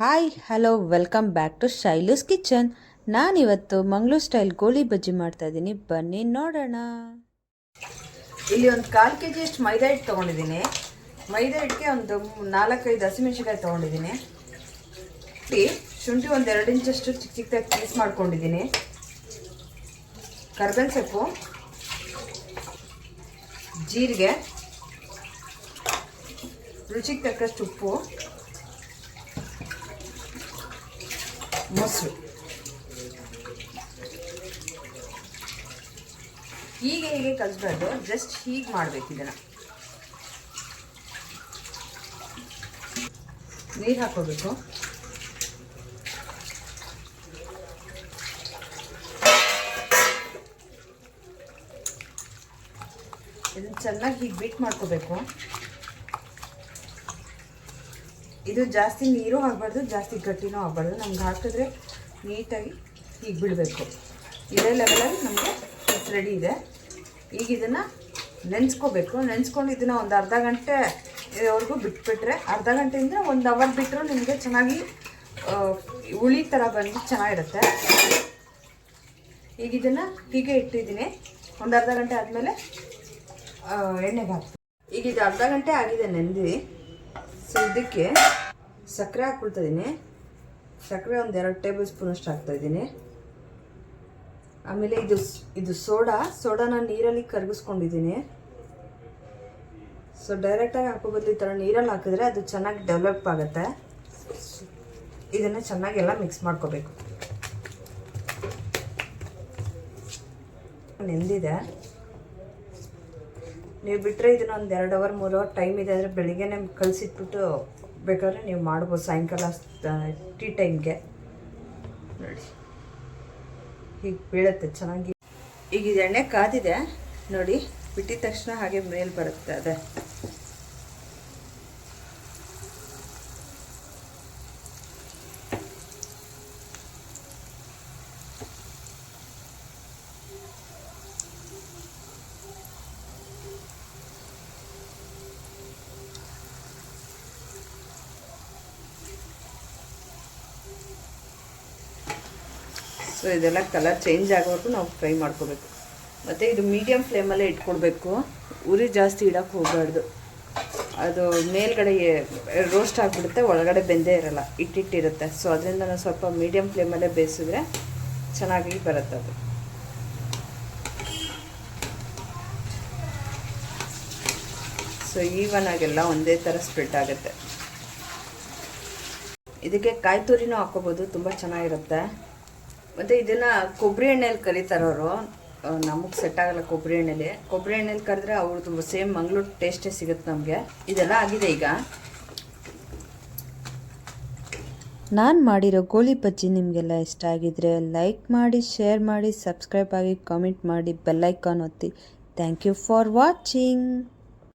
Hi hello welcome back to Shailu's kitchen ನಾನಿವತ್ತು Mangaluru style ಗೋಳಿ ಬಜ್ಜಿ ಮಾಡ್ತಾ ಇದ್ದೀನಿ. ಬನ್ನಿ ನೋಡೋಣ. ಇಲ್ಲಿ ಒಂದು ಕಾಲು ಕೆ ಜಿಯಷ್ಟು ಮೈದಾ ಹಿಟ್ಟು ತೊಗೊಂಡಿದ್ದೀನಿ. ಮೈದಾ ಹಿಟ್ಟಿಗೆ ಒಂದು ನಾಲ್ಕೈದು ಹಸಿಮೆಣಸಿನ್ಕಾಯಿ ತೊಗೊಂಡಿದ್ದೀನಿ. ಶುಂಠಿ ಒಂದು ಎರಡು ಇಂಚಷ್ಟು ಚಿಕ್ಕ ಚಿಕ್ಕದಾಗಿ ಪೀಸ್ ಮಾಡ್ಕೊಂಡಿದ್ದೀನಿ. ಕರ್ಬೇವಿನ ಸೊಪ್ಪು, ಜೀರಿಗೆ, ರುಚಿಗೆ ತಕ್ಕಷ್ಟು ಉಪ್ಪು. ಮೊಸರು. ಹೀಗೆ ಹೀಗೆ ಕಲಿಸ್ಬಾರ್ದು ಜಸ್ಟ್ ಹೀಗೆ ಮಾಡಬೇಕು ಇದನ್ನು. ನೀರು ಹಾಕೋಬೇಕು ಇದನ್ನು ಚೆನ್ನಾಗಿ ಹೀಗೆ ಬೀಟ್ ಮಾಡ್ಕೋಬೇಕು. ಇದು ಜಾಸ್ತಿ ನೀರು ಆಗಬಾರ್ದು, ಜಾಸ್ತಿ ಗಟ್ಟಿನೂ ಆಗಬಾರ್ದು. ನಮ್ಗೆ ಹಾಕಿದ್ರೆ ನೀಟಾಗಿ ಹೀಗೆ ಬಿಡಬೇಕು. ಇದೇ ಲೆವೆಲಲ್ಲಿ ನಮಗೆ ರೆಡಿ ಇದೆ. ಈಗ ಇದನ್ನು ನೆನೆಸ್ಕೋಬೇಕು. ನೆನೆಸ್ಕೊಂಡು ಇದನ್ನು ಒಂದು ಅರ್ಧ ಗಂಟೆ ಬಿಟ್ಬಿಟ್ರೆ, ಅರ್ಧ ಗಂಟೆಯಿಂದ ಒಂದು ಅವರ್ ಬಿಟ್ಟರು ನಿಮಗೆ ಚೆನ್ನಾಗಿ ಹುಳಿ ಥರ ಬಂದು ಚೆನ್ನಾಗಿರುತ್ತೆ. ಈಗ ಇದನ್ನು ಹೀಗೆ ಇಟ್ಟಿದ್ದೀನಿ. ಒಂದು ಅರ್ಧ ಗಂಟೆ ಆದಮೇಲೆ ಎಣ್ಣೆಗೆ ಹಾಕ್ತೀನಿ. ಈಗ ಇದು ಅರ್ಧ ಗಂಟೆ ಆಗಿದೆ ನೆಂದಿ ಸೊ ಇದಕ್ಕೆ ಸಕ್ಕರೆ ಹಾಕ್ಬಿಡ್ತಾಯಿದ್ದೀನಿ ಸಕ್ಕರೆ ಒಂದು ಎರಡು ಟೇಬಲ್ ಸ್ಪೂನಷ್ಟು ಹಾಕ್ತಾಯಿದ್ದೀನಿ ಆಮೇಲೆ ಇದು ಇದು ಸೋಡಾ. ಸೋಡಾನ ನೀರಲ್ಲಿ ಕರಗಿಸ್ಕೊಂಡಿದ್ದೀನಿ ಸೊ ಡೈರೆಕ್ಟಾಗಿ ಹಾಕೋ ಬದಲು ಈ ಥರ ನೀರಲ್ಲಿ ಹಾಕಿದ್ರೆ ಅದು ಚೆನ್ನಾಗಿ ಡೆವಲಪ್ ಆಗುತ್ತೆ. ಇದನ್ನು ಚೆನ್ನಾಗೆಲ್ಲ ಮಿಕ್ಸ್ ಮಾಡ್ಕೋಬೇಕು. ನೆಂದಿದೆ. ನೀವು ಬಿಟ್ಟರೆ ಇದನ್ನ ಒಂದು ಎರಡು ಅವರ್ ಮೂರು ಅವರ್ ಟೈಮ್ ಇದೆ ಅಂದರೆ ಬೆಳಿಗ್ಗೆನೆ ಕಳಿಸಿಟ್ಬಿಟ್ಟು ಬೇಕಾದ್ರೆ ನೀವು ಮಾಡ್ಬೋದು ಸಾಯಂಕಾಲ ಟೀ ಟೈಮ್ಗೆ. ನೋಡಿ ಹೀಗೆ ಬೀಳುತ್ತೆ ಚೆನ್ನಾಗಿ. ಈಗ ಇದು ಎಣ್ಣೆ ಕಾದಿದೆ ನೋಡಿ ಬಿಟ್ಟಿದ ತಕ್ಷಣ ಹಾಗೆ ಮೇಲೆ ಬರುತ್ತೆ ಅದೇ. ಸೊ ಇದೆಲ್ಲ ಕಲರ್ ಚೇಂಜ್ ಆಗೋವರೆಗೂ ನಾವು ಫ್ರೈ ಮಾಡ್ಕೋಬೇಕು. ಮತ್ತು ಇದು ಮೀಡಿಯಮ್ ಫ್ಲೇಮಲ್ಲೇ ಇಟ್ಕೊಳ್ಬೇಕು ಉರಿ ಜಾಸ್ತಿ ಇಡೋಕ್ಕೆ ಹೋಗಬಾರ್ದು. ಅದು ಮೇಲ್ಗಡೆ ರೋಸ್ಟ್ ಆಗಿಬಿಡುತ್ತೆ, ಒಳಗಡೆ ಬೆಂದೇ ಇರಲ್ಲ, ಇಟ್ಟಿಟ್ಟಿರುತ್ತೆ. ಸೊ ಅದರಿಂದ ನಾವು ಸ್ವಲ್ಪ ಮೀಡಿಯಮ್ ಫ್ಲೇಮಲ್ಲೇ ಬೇಯಿಸಿದ್ರೆ ಚೆನ್ನಾಗಿ ಬರುತ್ತೆ ಅದು. ಸೊ ಈವನ್ ಆಗೆಲ್ಲ ಒಂದೇ ಥರ ಸ್ಪ್ರೆಡ್ ಆಗುತ್ತೆ. ಇದಕ್ಕೆ ಕಾಯಿ ತುರಿನೂ ಹಾಕೋಬೋದು ತುಂಬ ಚೆನ್ನಾಗಿರುತ್ತೆ. ಮತ್ತು ಇದನ್ನ ಕೊಬ್ಬರಿ ಎಣ್ಣೆಯಲ್ಲಿ ಕರೀತಾರವರು ನಮಗೆ ಸೆಟ್ ಆಗಲ್ಲ ಕೊಬ್ಬರಿ ಎಣ್ಣೆಲಿ. ಕೊಬ್ಬರಿ ಎಣ್ಣೆಲಿ ಕರೆದ್ರೆ ಅವ್ರದ್ದು ಸೇಮ್ ಮಂಗ್ಳೂರು ಟೇಸ್ಟೇ ಸಿಗುತ್ತೆ ನಮಗೆ. ಇದೆಲ್ಲ ಆಗಿದೆ ಈಗ. ನಾನು ಮಾಡಿರೋ ಗೋಳಿ ಬಜ್ಜಿ ನಿಮಗೆಲ್ಲ ಇಷ್ಟ ಆಗಿದ್ರೆ ಲೈಕ್ ಮಾಡಿ ಶೇರ್ ಮಾಡಿ ಸಬ್ಸ್ಕ್ರೈಬ್ ಆಗಿ ಕಾಮೆಂಟ್ ಮಾಡಿ ಬೆಲ್ಲೈಕಾನ್ ಒತ್ತಿ. Thank you for watching